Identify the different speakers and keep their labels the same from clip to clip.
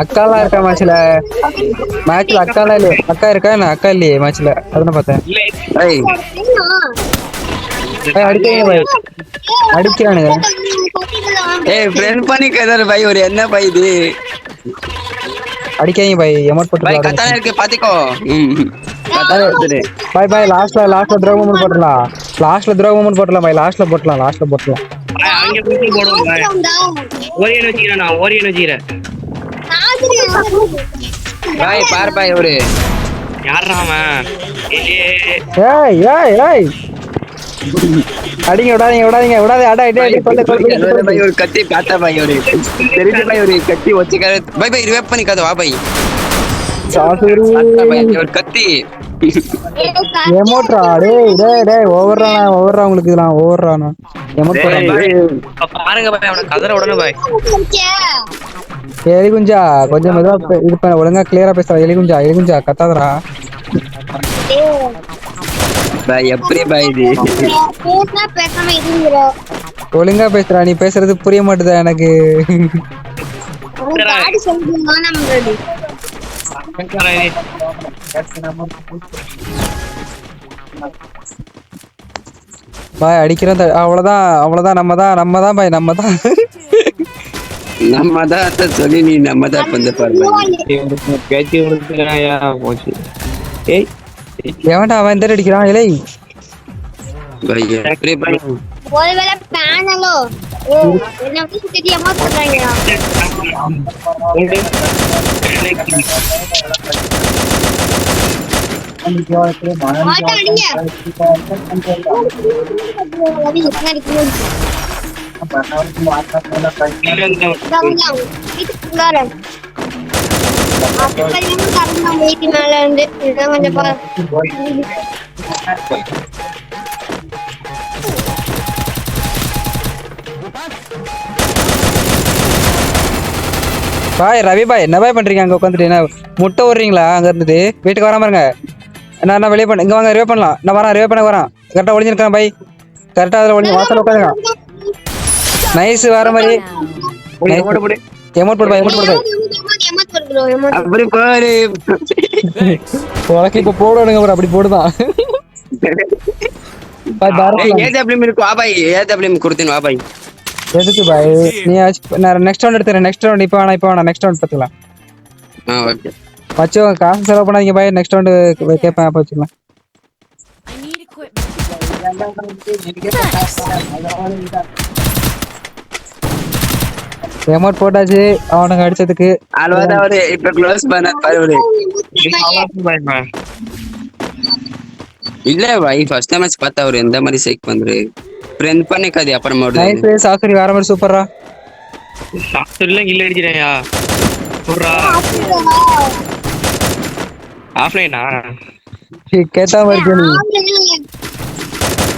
Speaker 1: அக்காலாம் இருக்கா மேட்ச்ல மேட்ச்ல அக்காலாம் இல்லையே அக்கா இருக்கா என்ன அக்கா இல்லையே மேட்ச்ல அதான் பார்த்தேன் அடிக்கிறீங்க பாய் அடிக்கிறானுங்க
Speaker 2: ஏய் ஃப்ரெண்ட் பண்ணி கதர் பாய் ஒரு என்ன பாய் இது
Speaker 1: அடிக்காதீங்க பாய் எமௌண்ட் போட்டு
Speaker 2: பாய். கத்தான இருக்கு பாத்துக்கோ ம் கத்தான எடுத்துடு
Speaker 1: பாய் பாய் லாஸ்ட்ல லாஸ்ட்ல த்ரோ மூமெண்ட் போட்டுலாம் லாஸ்ட்ல போட்டுலாம் பாய் லாஸ்ட்ல போட்டுலாம் லாஸ்ட்ல போட்டுலாம்
Speaker 3: போட்டு போடுவோம் பாய். ஓரியன் வச்சுக்கிறேன் நான் ஓரியன் வச்சுக்கிறேன்.
Speaker 2: பாய் பார் பாய் ஒரு
Speaker 3: யாரா அவன்? ஏய்,
Speaker 1: ஏய் ஏய். அடிங்க விடாதீங்க விடாதீங்க விடாதே அட அடி அடி கொல்லு கொல்லு
Speaker 2: பாய் ஒரு கத்தி பார்த்தா பாய் ஒரு தெரிஞ்சு பாய் ஒரு கத்தி வச்சுக்காரு பாய் பாய் ரிவைப் பண்ணி கதை வா பாய்.
Speaker 1: சாசுரி
Speaker 2: ஒரு கத்தி.
Speaker 1: எமோட்ரா டேய் டேய் டேய் ஓவர்ரா ஓவர்ரா உங்களுக்கு இதெல்லாம் ஓவர்ரானா எமோட்
Speaker 3: பாருங்க பாய் அவனை கதற உடனே பாய்.
Speaker 1: எலி குஞ்சா கொஞ்சம் மெதுவா பே- இது பண்ண ஒழுங்கா கிளியரா பேசுறா எலி குஞ்சா எலி குஞ்சா கத்தாதடா
Speaker 2: பாய் எப்படி பாய் இது?
Speaker 4: பேசாம இருந்துற
Speaker 1: ஒழுங்கா பேசுறா நீ பேசுறது புரிய மாட்டுதா எனக்கு. பாய் அடிக்கிறோம் அவ்வளவுதான் அவ்வளவுதான் நம்ம தான் நம்ம தான் பாய் நம்ம தான்
Speaker 2: நம்ம தான் சொல்லி நீ நம்ம தான் வந்து
Speaker 3: பேச்சு போச்சு ஏய்
Speaker 1: எவன்டா அவன் இந்த அடிக்கிறான் இலை
Speaker 4: ஒருவேளை பேனலோ? என்ன தெரியாம சொல்றாங்க மாட்டா அடிங்க ரவி, பின்னாடி பின்னாடி. இந்தாங்க, வீட்டுக்குள்ளார. அப்படியும் கறந்தான் வீட்டு மேல இருந்து இதான் கொஞ்சம்
Speaker 1: பாய் ரவி பாய் என்ன பாய் பண்றீங்க? அங்க உட்காந்துட்டு என்ன முட்டை விடுறீங்களா அங்க இருந்துட்டு. வீட்டுக்கு வராம இருங்க. நான் நான் வெளியே பண்ண இங்க வாங்க ரிவே பண்ணலாம். நான் வரேன் ரிவே பண்ண வரேன். கரெக்டா ஒளிஞ்சிருக்கேன் பாய். கரெக்டா அதுல ஒளிஞ்சு வாசல் உட்காந்துங்க நைஸ் வர மாதிரி. எமௌண்ட் போடு பாய் எமௌண்ட் போடு.
Speaker 2: அப்படி பாரு
Speaker 1: உனக்கு இப்ப போடுவானுங்க bro, அப்படி போடுதான். பாய் பாரத்
Speaker 2: ஏய் ஏடபிள்யூஎம் இருக்கு. வா பாய் வா பாய்.
Speaker 1: எதுக்கு பாய் நீ ஆச்சு- நான் நெக்ஸ்ட் ரவுண்ட் எடுத்துறேன். நெக்ஸ்ட் ரவுண்ட் இப்போ வேணாம் இப்போ வேணாம். நெக்ஸ்ட் ரவுண்ட் பார்த்துக்கலாம்.
Speaker 2: ஆ ஓகே
Speaker 1: வச்சு காசு செலவு பண்ணாதீங்க பாய் நெக்ஸ்ட் ரவுண்டு கேட்பேன் அப்போ வச்சுக்கலாம். எமௌண்ட் போட்டாச்சு. அவனுங்க அடிச்சதுக்கு.
Speaker 2: அவ்வளவுதான் ஒரு இப்ப க்ளோஸ் பண்ண பாரு ஒரு இல்ல பாய் ஃபர்ஸ்ட் மேட்ச் பார்த்தா அவர் எந்த மாதிரி சைக் பண்றாரு ஃப்ரெண்ட் பண்ணிக்காது அப்புறமா விடுது.
Speaker 1: நைஸ் சாசுரி வேற மாதிரி சூப்பரா
Speaker 3: சாப்பிட்டுலாம் கில் அடிச்சிடேயா சொல்றா ஆஃப்லைனா
Speaker 1: கேட்டா மாதிரி நீ.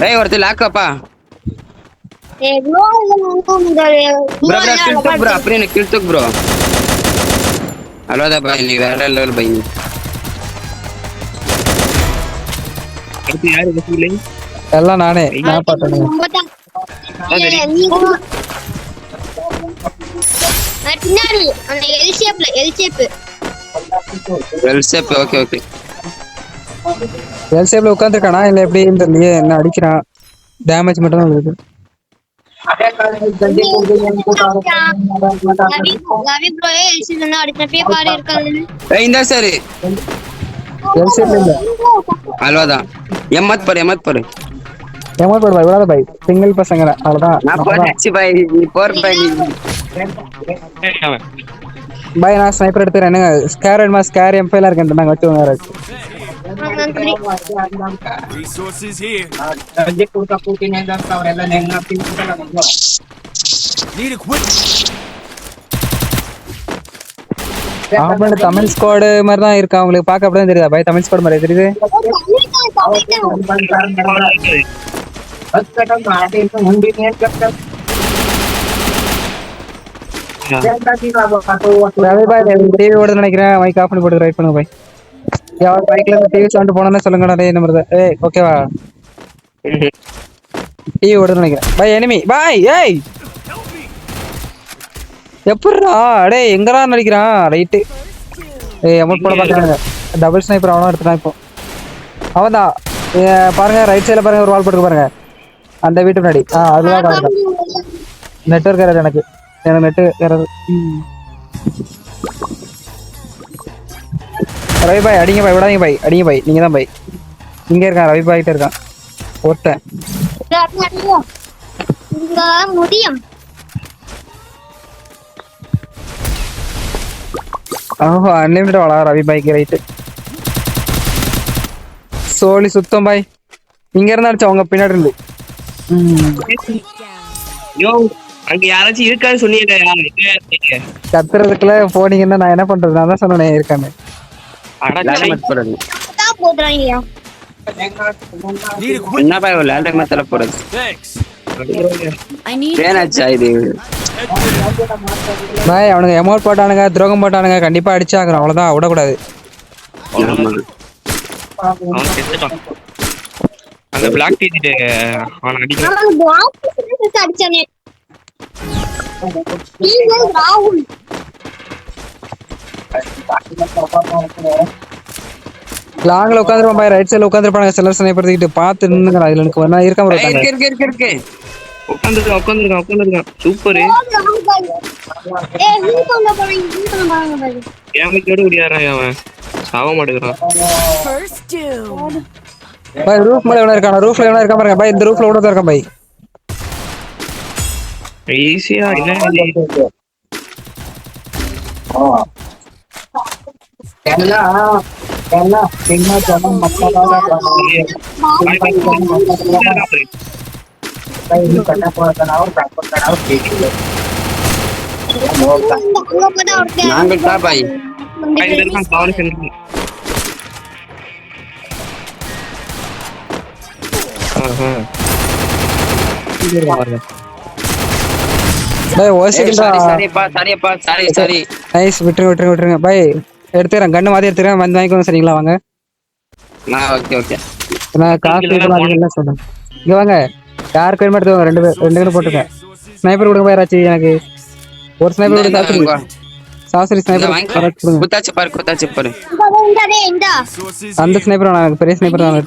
Speaker 2: ஏய் ஒருத்தர் லாக்கப்பா ப்ரோ ப்ரோ கில் டுக் ப்ரோ அப்படியே எனக்கு கில் டுக் ப்ரோ அவ்வளோதான் பாய் நீ வேற லெவல் பாய் நீ
Speaker 3: யாரு பசியில்லை
Speaker 1: எல்லாம் நானே நான் பார்த்தேன்
Speaker 4: பின்னாடி அந்த எல் ஷேப்ல எல் ஷேப்
Speaker 2: ஓகே ஓகே
Speaker 1: எல்சேப்ல உட்காந்துருக்கானா இல்ல எப்படின்னு தெரியலையே என்ன அடிக்கிறான்? டேமேஜ் மட்டும் தான் இருக்கு
Speaker 4: Ravi Ravi bro L shape தான் அடிச்சப்பே பாரு இருக்காது.
Speaker 2: ஏய் இந்த சார்.
Speaker 1: எல்சேப்ல இல்ல.
Speaker 2: அவ்வளோதான் எம்மத் பாரு எம்மத் பாரு.
Speaker 1: எமௌண்ட் போடு பாய் விடாத பாய் சிங்கிள் பசங்க அவ்வளவுதான்
Speaker 2: நான் போட்டாச்சு பாய் நீ போற பாய்
Speaker 1: பாய் நான் ஸ்னைப்பர் எடுத்துறேன் என்னங்க ஸ்கேர் வேணுமா ஸ்கேர் எம்பைல இருக்கேன் நாங்க வச்சுக்கோங்க யாராச்சும்
Speaker 4: நன்றி
Speaker 5: Resources here. Need equipment.
Speaker 1: ஆமாம் தமிழ் ஸ்குவாடு மாதிரி தான் இருக்கு அவங்களுக்கு பார்க்க அப்படிதான் தெரியுதா பாய் தமிழ் ஸ்குவாட் மாதிரி தெரியுது பாய் டிவி ஓடுது நினைக்கிறேன் மைக் ஆஃப் பண்ணி போட்டு ரைட் பண்ணுங்க பாய் யார் பைக்ல இருந்து டிவி சவுண்ட் போனோன்னு சொல்லுங்க டேய் நம்பர் ஏய் ஓகேவா டிவி ஓடுது நினைக்கிறேன் பாய் எனிமி பாய் ஏய்! எப்படிடா அடே எங்கடா நடிக்கிறான் ரைட்டு ஏய் அமௌண்ட் போட பார்க்கறாங்க டபுள் ஸ்னைப்பர் அவனும் எடுத்துட்டான் இப்போ. அவன் தான் பாருங்க ரைட் சைடில் பாருங்க ஒரு வால் போட்டு பாருங்க. அந்த வீட்டு முன்னாடி. ஆ அதுதான் காரணம் நெட்ஒர்க் ஏறது எனக்கு. எனக்கு நெட்டு ஏறது ரவி பாய் அடிங்க பாய் விடாதீங்க பாய். அடிங்க பாய் நீங்க தான் பாய் இங்க இருக்கான். ரவி பாய் கிட்ட இருக்கான் ஒருத்தன்
Speaker 4: முடியும்.
Speaker 1: ஓஹோ அன்லிமிட்டட் வாடா ரவி பாய்க்கு ரைட்டு சோலி சுத்தம் பாய். இங்க இருந்தா அடிச்சா உங்க பின்னாடி இருந்து.
Speaker 3: யோ அங்க யாராச்சும் இருக்கான்னு சொன்னீங்க
Speaker 1: கத்துறதுக்குள்ள போனீங்கன்னா நான் என்ன பண்றது? நான் தான் சொன்னேன் இருக்கான்னு.
Speaker 2: என்ன பாய்.
Speaker 6: I need
Speaker 2: பேனாச்சா இது?
Speaker 1: பாய் அவனுங்க அமௌண்ட் போட்டானுங்க துரோகம் போட்டானுங்க கண்டிப்பா அடிச்சாகணும் அவ்வளவுதான் விடக்கூடாது.
Speaker 3: அந்த பிளாக் டீ அவன்
Speaker 4: அடிச்சானே. ராகுல்.
Speaker 1: லாங்கில் உட்காந்துருப்பான் பாய் ரைட் சைடில் உட்காந்துருப்பாங்க சிலர் சனைப்படுத்திக்கிட்டு பார்த்து நின்னுங்கடா இதுல எனக்கு இருக்காம
Speaker 2: ஏய்,
Speaker 1: இருக்காங்க
Speaker 2: இருக்கு இருக்கு இருக்கு. இருக்கு
Speaker 3: உட்காந்துருக்கான் உட்காந்துருக்கான் உட்காந்துருக்கான் சூப்பரு கேமத்தோட முடியாறான் அவன். சாவ மாட்டேங்கிறான்.
Speaker 6: First doom.
Speaker 1: பாய் ரூஃப் மேல எவனா இருக்கானா ரூஃப்ல எவனா இருக்கா பாருங்க பாய் இந்த ரூஃப்ல கூட இருக்கான் பாய்
Speaker 3: ஈஸியா என்ன இது? பாய் பாய் பாய்.
Speaker 4: அங்க போதா ஒருத்தன்
Speaker 2: நாங்கள் தான் பாய் ஏய்,
Speaker 1: ஓசிக்கிட்டா
Speaker 2: சாரி சாரிப்பா சாரி சாரி
Speaker 1: நைஸ் விட்டுருங்க விட்டுருங்க விட்டுருங்க. பாய் எடுத்துறேன் கண்ணு மாதிரி எடுத்துறேன் வந்து வாங்கிக்கோங்க சரிங்களா வாங்க.
Speaker 2: நான் ஓகே ஓகே
Speaker 1: நான் காசு அதிகம் சொல்றேன் இங்க வாங்க. யாருக்கு வேணுமா எடுத்துக்கோங்க. ரெண்டு பேர் ரெண்டு பேரும் போட்டுங்க ஸ்னைப்பர் கொடுங்க ராச்சி எனக்கு. ஒரு ஸ்னைப்பர் கொடுங்க சாஸ்திரி. சாஸ்திரி
Speaker 2: இந்த
Speaker 1: ஸ்னைப்பர்
Speaker 2: குத்தாச்சு பாரு குத்தாச்சு பாரு.
Speaker 1: அந்த ஸ்னைப்பர் வேணாம் பெரிய ஸ்னைப்பர்.
Speaker 2: நான்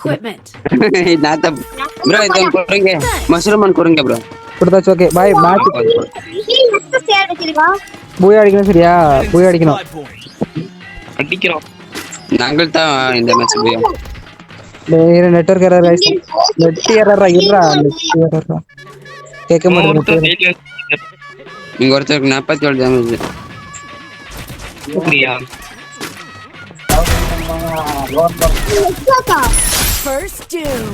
Speaker 2: ப்ரோ இது குறுங்க மஷ்ரூமன் குறுங்க ப்ரோ
Speaker 1: கொடுத்தாச்சு ஓகே பாய் மேட்ச் பூயா அடிக்கணும் சரியா? பூயா அடிக்கணும்.
Speaker 3: அடிக்கிறான்
Speaker 2: நாங்கள் தான் இந்த மேட்ச் போய்.
Speaker 1: நெட்ஒர்க் எரர் ரைஸ் நெட் எரரா இருடா நெட் எரரா கேட்க மாட்டேங்குது.
Speaker 2: நீங்க ஒருத்தருக்கு நாற்பத்தி ஏழு டேமேஜ்
Speaker 3: அப்படியா?
Speaker 6: First doom.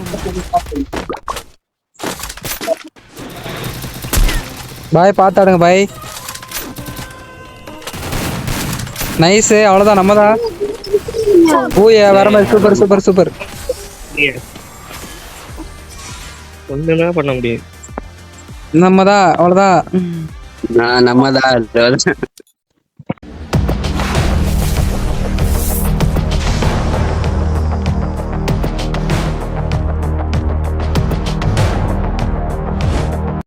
Speaker 1: பாய் பார்த்தாடுங்க பாய் நைஸ் அவ்வளோதான் நம்ம தான் பூயா வர மாதிரி சூப்பர் சூப்பர் சூப்பர்?
Speaker 3: ஒண்ணுமே பண்ண முடியாது.
Speaker 1: நம்ம தான் அவ்வளோதான்
Speaker 2: நான் நம்ம தான்